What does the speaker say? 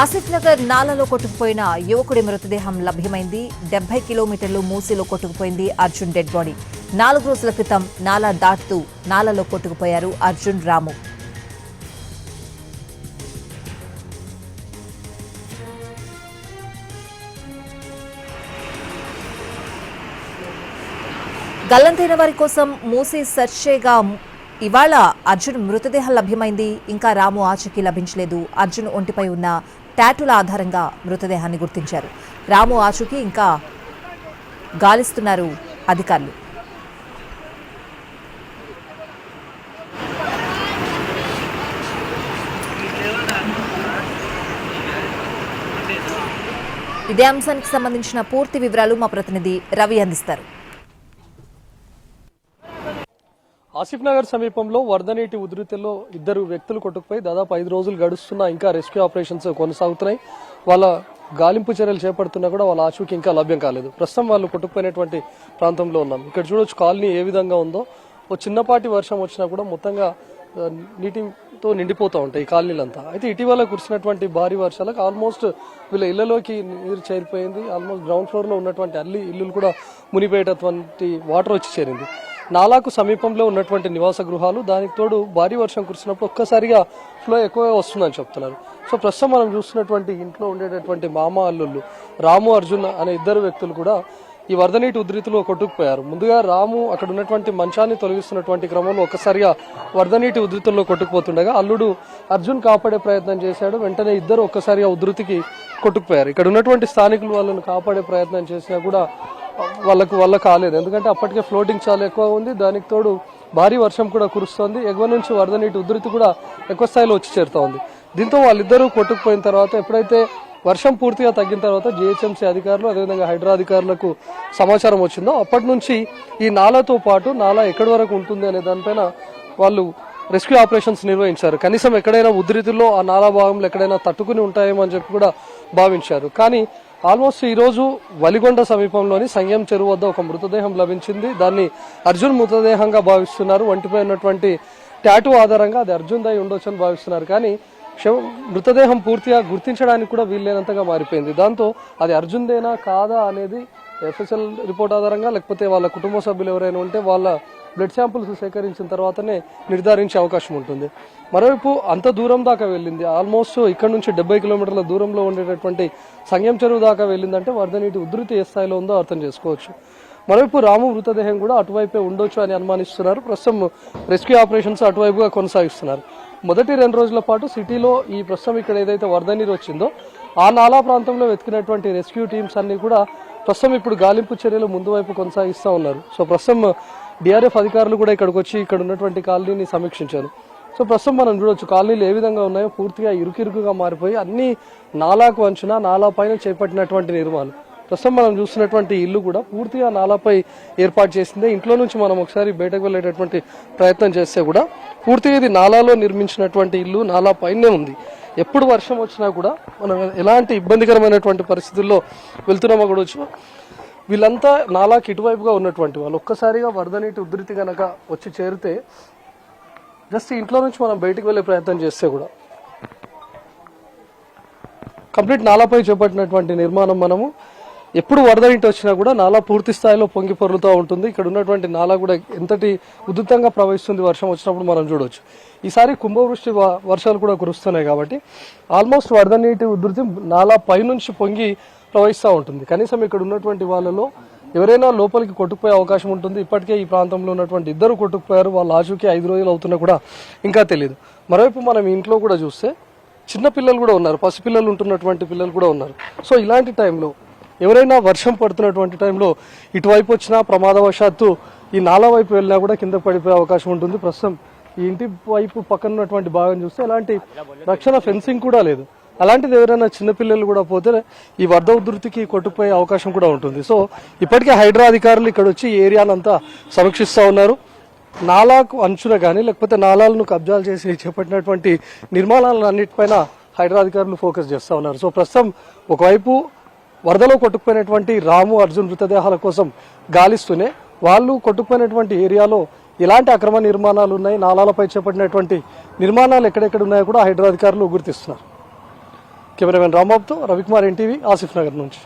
ఆసిఫ్ నగర్ నాలలో కొట్టుకుపోయిన యువకుడి మృతదేహం లభ్యమైంది. డెబ్బై కిలోమీటర్లు మూసీలో కొట్టుకుపోయింది అర్జున్ డెడ్ బాడీ. నాలుగు రోజుల క్రితం నాలా దాటుతూ నాలలో కొట్టుకుపోయారు అర్జున్ రాము. గల్లంతైన వారి కోసం మూసీ సర్చేగా ఇవాళ అర్జున్ మృతదేహం లభ్యమైంది. ఇంకా రాము ఆచూకీ లభించలేదు. అర్జున్ ఒంటిపై ఉన్న టాటూల ఆధారంగా మృతదేహాన్ని గుర్తించారు. రాము ఆచూకీ ఇంకా గాలిస్తున్నారు అధికారులు. ఇదే అంశానికి సంబంధించిన పూర్తి వివరాలు మా ప్రతినిధి రవి అందిస్తారు. ఆసిఫ్ నగర్ సమీపంలో వరద నీటి ఉధృతిలో ఇద్దరు వ్యక్తులు కొట్టుకుపోయి దాదాపు ఐదు రోజులు గడుస్తున్నా ఇంకా రెస్క్యూ ఆపరేషన్స్ కొనసాగుతున్నాయి. వాళ్ళ గాలింపు చర్యలు చేపడుతున్నా కూడా వాళ్ళ ఆచూకి ఇంకా లభ్యం కాలేదు. ప్రస్తుతం వాళ్ళు కొట్టుకుపోయినటువంటి ప్రాంతంలో ఉన్నాం. ఇక్కడ చూడొచ్చు కాలనీ ఏ విధంగా ఉందో. ఓ చిన్నపాటి వర్షం వచ్చినా కూడా మొత్తంగా నీటితో నిండిపోతూ ఉంటాయి ఈ కాలనీలంతా. అయితే ఇటీవల కురిసినటువంటి భారీ వర్షాలకు ఆల్మోస్ట్ వీళ్ళ ఇళ్ళలోకి నీరు చేరిపోయింది. ఆల్మోస్ట్ గ్రౌండ్ ఫ్లోర్లో ఉన్నటువంటి అల్లి ఇల్లులు కూడా మునిపోయేటటువంటి వాటర్ వచ్చి చేరింది. నాలాకు సమీపంలో ఉన్నటువంటి నివాస గృహాలు దానికి తోడు భారీ వర్షం కురిసినప్పుడు ఒక్కసారిగా ఫ్లో ఎక్కువగా వస్తుందని చెప్తున్నారు. సో ప్రస్తుతం మనం చూస్తున్నటువంటి ఇంట్లో ఉండేటటువంటి మామ అల్లుళ్ళు రాము అర్జున్ అనే ఇద్దరు వ్యక్తులు కూడా ఈ వరద నీటి ఉధృతిలో కొట్టుకుపోయారు. ముందుగా రాము అక్కడ ఉన్నటువంటి మంచాన్ని తొలగిస్తున్నటువంటి క్రమంలో ఒక్కసారిగా వరద నీటి ఉధృతుల్లో కొట్టుకుపోతుండగా అల్లుడు అర్జున్ కాపాడే ప్రయత్నం చేశాడు. వెంటనే ఇద్దరు ఒక్కసారిగా ఉధృతికి కొట్టుకుపోయారు. ఇక్కడ ఉన్నటువంటి స్థానికులు వాళ్ళని కాపాడే ప్రయత్నం చేసినా కూడా వాళ్ళకు వల్ల కాలేదు. ఎందుకంటే అప్పటికే ఫ్లోటింగ్ చాలా ఎక్కువ ఉంది. దానికి తోడు భారీ వర్షం కూడా కురుస్తోంది. ఎగువ నుంచి వరద నీటి ఉధృతి కూడా ఎక్కువ స్థాయిలో వచ్చి చేరుతా ఉంది దీంతో వాళ్ళిద్దరూ కొట్టుకుపోయిన తర్వాత ఎప్పుడైతే వర్షం పూర్తిగా తగ్గిన తర్వాత జిహెచ్ఎంసీ అధికారులు అదేవిధంగా హైడ్రా అధికారులకు సమాచారం వచ్చిందో అప్పటి నుంచి ఈ నాలాతో పాటు నాలా ఎక్కడి వరకు ఉంటుంది అనే దానిపైన వాళ్ళు రెస్క్యూ ఆపరేషన్స్ నిర్వహించారు. కనీసం ఎక్కడైనా ఉధృతిలో ఆ నాలా భాగంలో ఎక్కడైనా తట్టుకుని ఉంటాయేమో అని చెప్పి కూడా భావించారు. కానీ ఆల్మోస్ట్ ఈరోజు వలిగొండ సమీపంలోని సంయం చెరువు వద్ద ఒక మృతదేహం లభించింది. దాన్ని అర్జున్ మృతదేహంగా భావిస్తున్నారు. ఒంటిపై ఉన్నటువంటి టాటూ ఆధారంగా అది అర్జున్ దై ఉండొచ్చు అని భావిస్తున్నారు. కానీ శవ మృతదేహం పూర్తిగా గుర్తించడానికి కూడా వీల్లేనంతగా మారిపోయింది. దాంతో అది అర్జున్దేనా కాదా అనేది ఎఫ్ఎస్ఎల్ రిపోర్ట్ ఆధారంగా లేకపోతే వాళ్ళ కుటుంబ సభ్యులు ఎవరైనా ఉంటే వాళ్ళ బ్లడ్ శాంపుల్స్ సేకరించిన తర్వాతనే నిర్ధారించే అవకాశం ఉంటుంది. మరోవైపు అంత దూరం దాకా వెళ్ళింది. ఆల్మోస్ట్ ఇక్కడ నుంచి డెబ్బై కిలోమీటర్ల దూరంలో ఉండేటటువంటి సంగం చెరువు దాకా వెళ్ళిందంటే వరద నీటి ఉధృతి ఏ స్థాయిలో ఉందో అర్థం చేసుకోవచ్చు. మరోవైపు రాము మృతదేహం కూడా అటువైపే ఉండొచ్చు అని అనుమానిస్తున్నారు. ప్రస్తుతం రెస్క్యూ ఆపరేషన్స్ అటువైపుగా కొనసాగిస్తున్నారు. మొదటి రెండు రోజుల పాటు సిటీలో ఈ ప్రస్తుతం ఇక్కడ ఏదైతే వరద నీరు వచ్చిందో ఆ నాలా ప్రాంతంలో వెతికినటువంటి రెస్క్యూ టీమ్స్ అన్నీ కూడా ప్రస్తుతం ఇప్పుడు గాలింపు చర్యలు ముందు వైపు కొనసాగిస్తూ ఉన్నారు. సో ప్రస్తుతం డిఆర్ఎఫ్ అధికారులు కూడా ఇక్కడికి వచ్చి ఇక్కడ ఉన్నటువంటి కాలనీని సమీక్షించారు. సో ప్రస్తుతం మనం చూడొచ్చు కాలనీలు ఏ విధంగా ఉన్నాయో పూర్తిగా ఇరుకిరుకుగా మారిపోయి అన్ని నాలాకు వంచున నాలా పైన చేపట్టినటువంటి నిర్మాణం. ప్రస్తుతం మనం చూస్తున్నటువంటి ఇల్లు కూడా పూర్తిగా నాలాపై ఏర్పాటు చేసిందే. ఇంట్లో నుంచి మనం ఒకసారి బయటకు వెళ్ళేటటువంటి ప్రయత్నం చేస్తే కూడా పూర్తిగా ఇది నాలాలో నిర్మించినటువంటి ఇల్లు నాలా పైనే ఉంది. ఎప్పుడు వర్షం వచ్చినా కూడా మనం ఎలాంటి ఇబ్బందికరమైనటువంటి పరిస్థితుల్లో వెళ్తున్నామో కూడా వీళ్ళంతా నాలాకి ఇటువైపుగా ఉన్నటువంటి వాళ్ళు. ఒక్కసారిగా వరద నీటి ఉధృతి కనుక వచ్చి చేరితే జస్ట్ ఇంట్లో నుంచి మనం బయటికి వెళ్ళే ప్రయత్నం చేస్తే కూడా. కంప్లీట్ నాలాపై చేపట్టినటువంటి నిర్మాణం మనము. ఎప్పుడు వరద నీటి వచ్చినా కూడా నాలా పూర్తి స్థాయిలో పొంగి పొరులుతూ ఉంటుంది. ఇక్కడ ఉన్నటువంటి నాలా కూడా ఎంతటి ఉధృతంగా ప్రవహిస్తుంది వర్షం వచ్చినప్పుడు మనం చూడవచ్చు ఈసారి కుంభవృష్టి వ- వర్షాలు కూడా కురుస్తున్నాయి కాబట్టి ఆల్మోస్ట్ వరద నీటి ఉధృతి నాలా పైనుంచి పొంగి ప్రవహిస్తూ ఉంటుంది. కనీసం ఇక్కడ ఉన్నటువంటి వాళ్ళలో ఎవరైనా లోపలికి కొట్టుకుపోయే అవకాశం ఉంటుంది. ఇప్పటికే ఈ ప్రాంతంలో ఉన్నటువంటి ఇద్దరు కొట్టుకుపోయారు. వాళ్ళ ఆచూకీ ఐదు రోజులు అవుతున్నా కూడా ఇంకా తెలియదు మరోవైపు మనం ఇంట్లో కూడా చూస్తే చిన్న పిల్లలు కూడా ఉన్నారు. పసిపిల్లలు ఉంటున్నటువంటి పిల్లలు కూడా ఉన్నారు. సో ఇలాంటి టైంలో ఎవరైనా వర్షం పడుతున్నటువంటి టైంలో ఇటువైపు వచ్చినా ప్రమాదవశాత్తు ఈ నాలా వైపు వెళ్ళినా కూడా కింద పడిపోయే అవకాశం ఉంటుంది. ప్రస్తుతం ఈ ఇంటి వైపు పక్కన ఉన్నటువంటి భాగం చూస్తే ఎలాంటి రక్షణ ఫెన్సింగ్ కూడా లేదు. అలాంటిది ఎవరైనా చిన్నపిల్లలు కూడా పోతే ఈ వరద ఉధృతికి కొట్టుకుపోయే అవకాశం కూడా ఉంటుంది. సో ఇప్పటికే హైడ్రా అధికారులు ఇక్కడ వచ్చి ఏరియానంతా సమీక్షిస్తూ ఉన్నారు. నాలాకు అంచున కానీ లేకపోతే నాలాలను కబ్జాలు చేసి చేపట్టినటువంటి నిర్మాణాలన్నిటిపైన హైడ్రా అధికారులు ఫోకస్ చేస్తూ ఉన్నారు. సో ప్రస్తుతం ఒకవైపు వరదలో కొట్టుకుపోయినటువంటి రాము అర్జున్ మృతదేహాల కోసం గాలిస్తూనే వాళ్ళు కొట్టుకుపోయినటువంటి ఏరియాలో ఎలాంటి అక్రమ నిర్మాణాలు ఉన్నాయి నాలాలపై చేపట్టినటువంటి నిర్మాణాలు ఎక్కడెక్కడ ఉన్నాయో కూడా హైడ్రా అధికారులు గుర్తిస్తున్నారు. కెమెరామెన్ రాంబాబుతో రవికుమార్ ఎన్టీవీ ఆసిఫ్ నగర్ నుంచి